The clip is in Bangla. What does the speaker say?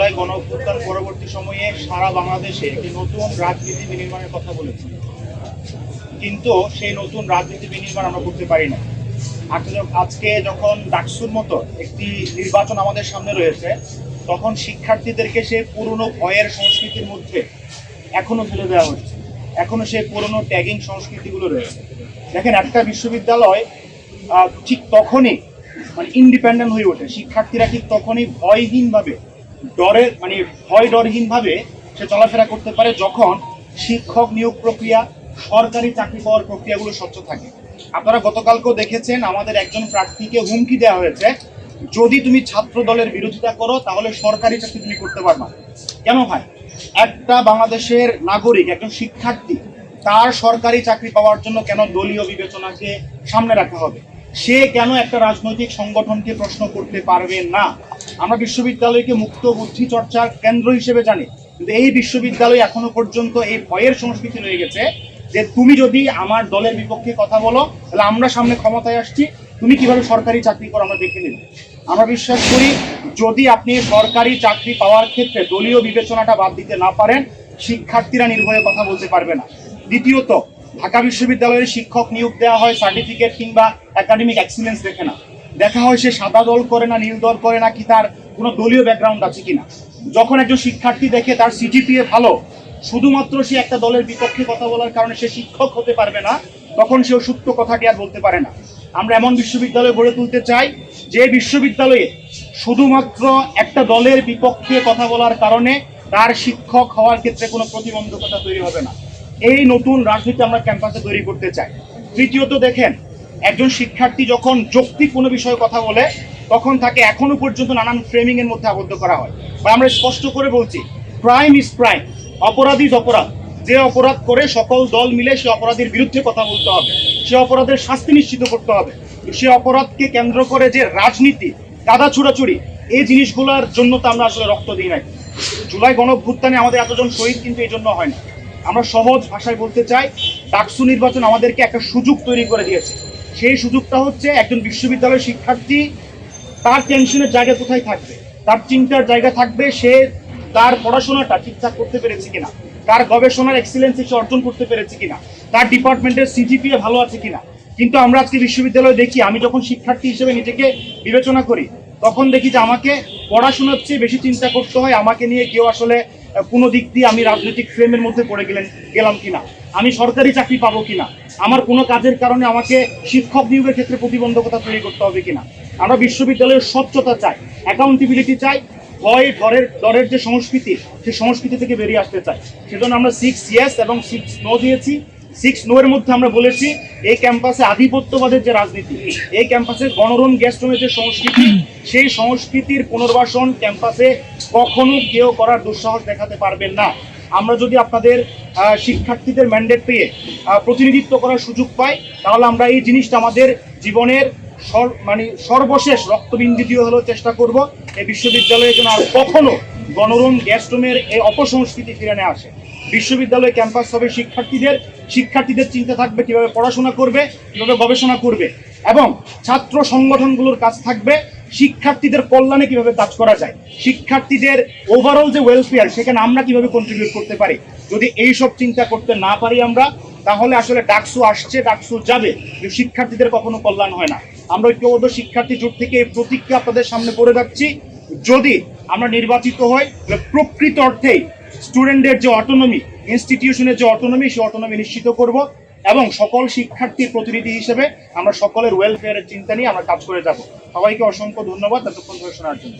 জুলাই গণ পরবর্তী সময়ে সারা বাংলাদেশে একটি নতুন রাজনীতি বিনির্মাণের কথা বলেছি। কিন্তু সেই নতুন রাজনীতি বিনির্মাণ আমরা করতে পারি না। আজকে- যখন ডাকসুর মতো একটি নির্বাচন আমাদের সামনে রয়েছে, তখন শিক্ষার্থীদেরকে সেই পুরনো ভয়ের সংস্কৃতির মধ্যে এখনও ফেলে দেওয়া হচ্ছে। এখনও সেই পুরনো ট্যাগিং সংস্কৃতিগুলো রয়েছে। দেখেন, একটা বিশ্ববিদ্যালয় ঠিক তখনই মানে ইন্ডিপেন্ডেন্ট হয়ে ওঠে। শিক্ষার্থীরা ঠিক তখনই ভয়হীনভাবে ডরের মানে ভয় ডরহীনভাবে সে চলাফেরা করতে পারে যখন শিক্ষক নিয়োগ প্রক্রিয়া, সরকারি চাকরি পাওয়ার প্রক্রিয়াগুলো স্বচ্ছ থাকে। আপনারা গতকালকেও দেখেছেন, আমাদের একজন প্রার্থীকে হুমকি দেওয়া হয়েছে, যদি তুমি ছাত্র দলের বিরোধিতা করো, তাহলে সরকারি চাকরি তুমি করতে পারবা কেন ভাই? একটা বাংলাদেশের নাগরিক, একজন শিক্ষার্থী, তার সরকারি চাকরি পাওয়ার জন্য কেন দলীয় বিবেচনাকে সামনে রাখা হবে? সে কেন একটা রাজনৈতিক সংগঠনকে প্রশ্ন করতে পারবে না? আমরা বিশ্ববিদ্যালয়কে মুক্ত বুদ্ধি চর্চার কেন্দ্র হিসেবে জানি। কিন্তু এই বিশ্ববিদ্যালয় এখনও পর্যন্ত এই ভয়ের সংস্কৃতি রয়ে গেছে যে তুমি যদি আমার দলের বিপক্ষে কথা বলো, তাহলে আমরা সামনে ক্ষমতায় আসছি। তুমি কীভাবে সরকারি চাকরি করো আমরা দেখে নিব। আমরা বিশ্বাস করি, যদি আপনি সরকারি চাকরি পাওয়ার ক্ষেত্রে দলীয় বিবেচনাটা বাদ দিতে না পারেন, শিক্ষার্থীরা নির্ভয়ে কথা বলতে পারবে না। দ্বিতীয়ত, ঢাকা বিশ্ববিদ্যালয়ের শিক্ষক নিয়োগ দেওয়া হয় সার্টিফিকেট কিংবা একাডেমিক এক্সিলেন্স দেখে না। দেখা হয় সে সাদা দল করে না, নীল দল করে না কি তার কোনো দলীয় ব্যাকগ্রাউন্ড আছে কিনা। যখন একজন শিক্ষার্থী দেখে তার সিজিপিএ ভালো, শুধুমাত্র সে একটা দলের বিপক্ষে কথা বলার কারণে সে শিক্ষক হতে পারবে না, তখন সে সত্য কথাটি আর বলতে পারে না। আমরা এমন বিশ্ববিদ্যালয় গড়ে তুলতে চাই, যে বিশ্ববিদ্যালয়ে শুধুমাত্র একটা দলের বিপক্ষে কথা বলার কারণে তার শিক্ষক হওয়ার ক্ষেত্রে কোনো প্রতিবন্ধকতা তৈরি হবে না। এই নতুন রাজনীতি আমরা ক্যাম্পাসে তৈরি করতে চাই। তৃতীয়ত দেখেন একজন শিক্ষার্থী যখন যৌক্তিক কোনো বিষয়ে কথা বলে, তখন তাকে এখনও পর্যন্ত নানান ফ্রেমিং এর মধ্যে আবদ্ধ করা হয়। বা আমরা স্পষ্ট করে বলছি ক্রাইম ইজ ক্রাইম অপরাধ ইজ অপরাধ। যে অপরাধ করে সকল দল মিলে সে অপরাধের বিরুদ্ধে কথা বলতে হবে। সে অপরাধের শাস্তি নিশ্চিত করতে হবে। সে অপরাধকে কেন্দ্র করে যে রাজনীতি কাদা ছুড়াছুড়ি, এই জিনিসগুলোর জন্য তো আমরা আসলে রক্ত দিই নাই। জুলাই গণভ্যুত্থানে আমাদের এতজন শহীদ কিন্তু এই জন্য হয় না আমরা সহজ ভাষায় বলতে চাই, ডাকসু নির্বাচন আমাদেরকে একটা সুযোগ তৈরি করে দিয়েছে। সেই সুযোগটা হচ্ছে একজন বিশ্ববিদ্যালয়ের শিক্ষার্থী, তার টেনশনের জায়গা কোথায় থাকবে? তার চিন্তার জায়গা থাকবে সে তার পড়াশোনাটা ঠিকঠাক করতে পেরেছে কিনা? তার গবেষণার এক্সিলেন্স সে অর্জন করতে পেরেছে কিনা? তার ডিপার্টমেন্টের সিজিপিএ ভালো আছে কিনা? কিন্তু আমরা আজকে বিশ্ববিদ্যালয়ে দেখি, আমি যখন শিক্ষার্থী হিসেবে নিজেকে বিবেচনা করি, তখন দেখি যে আমাকে পড়াশোনার চেয়ে বেশি চিন্তা করতে হয়, আমাকে নিয়ে কেউ আসলে কোনো দিক দিয়ে আমি রাজনৈতিক ফ্রেমের মধ্যে পড়ে গেলেন, গেলাম কিনা? আমি সরকারি চাকরি পাবো কিনা? আমার কোনো কাজের কারণে আমাকে শিক্ষক নিয়োগের ক্ষেত্রে প্রতিবন্ধকতা তৈরি করতে হবে কিনা? আমরা বিশ্ববিদ্যালয়ের স্বচ্ছতা চাই অ্যাকাউন্টেবিলিটি চাই, ভয় ডরের ডরের যে সংস্কৃতি সেই সংস্কৃতি থেকে বেরিয়ে আসতে চাই। সেজন্য আমরা সিক্স ইয়েস এবং সিক্স নো দিয়েছি। সিক্স নো এর মধ্যে আমরা বলেছি, এই ক্যাম্পাসে আধিপত্যবাদের যে রাজনীতি, এই ক্যাম্পাসে গণরম গ্যাস্ট্রোমের যে সংস্কৃতি, সেই সংস্কৃতির পুনর্বাসন ক্যাম্পাসে কখনো কেউ করার দুঃসাহস দেখাতে পারবেন না। আমরা যদি আপনাদের শিক্ষার্থীদের ম্যান্ডেট পেয়ে প্রতিনিধিত্ব করার সুযোগ পাই তাহলে আমরা এই জিনিসটা আমাদের জীবনের মানে সর্বশেষ রক্তবিন্দু দিয়ে হলেও চেষ্টা করব, এই বিশ্ববিদ্যালয়ে যেন আর কখনো গণরম গ্যাস্ট্রোমের এই অপসংস্কৃতি ফিরে নিয়ে আসে। বিশ্ববিদ্যালয় ক্যাম্পাস হবে শিক্ষার্থীদের শিক্ষার্থীদের চিন্তা থাকবে কীভাবে পড়াশোনা করবে, কীভাবে গবেষণা করবে, এবং ছাত্র সংগঠনগুলোর কাজ থাকবে শিক্ষার্থীদের কল্যাণে কীভাবে কাজ করা যায়, শিক্ষার্থীদের ওভারঅল যে ওয়েলফেয়ার সেখানে আমরা কীভাবে কন্ট্রিবিউট করতে পারি, যদি এই সব চিন্তা করতে না পারি আমরা, তাহলে আসলে ডাকসু আসছে, ডাকসু যাবে শিক্ষার্থীদের কখনো কল্যাণ হয় না। আমরা ঐক্যবদ্ধ শিক্ষার্থী জোট থেকে এই প্রতিজ্ঞা আপনাদের সামনে করে যাচ্ছি। যদি আমরা নির্বাচিত হই প্রকৃত অর্থেই স্টুডেন্টদের যে অটোনমি ইনস্টিটিউশনের যে অটোনমি সেই অটোনমি নিশ্চিত করব। এবং সকল শিক্ষার্থীর প্রতিনিধি হিসেবে আমরা সকলের ওয়েলফেয়ারের চিন্তা নিয়ে আমরা কাজ করে যাব। সবাইকে অসংখ্য ধন্যবাদ এতক্ষণ ধরে শোনার জন্য।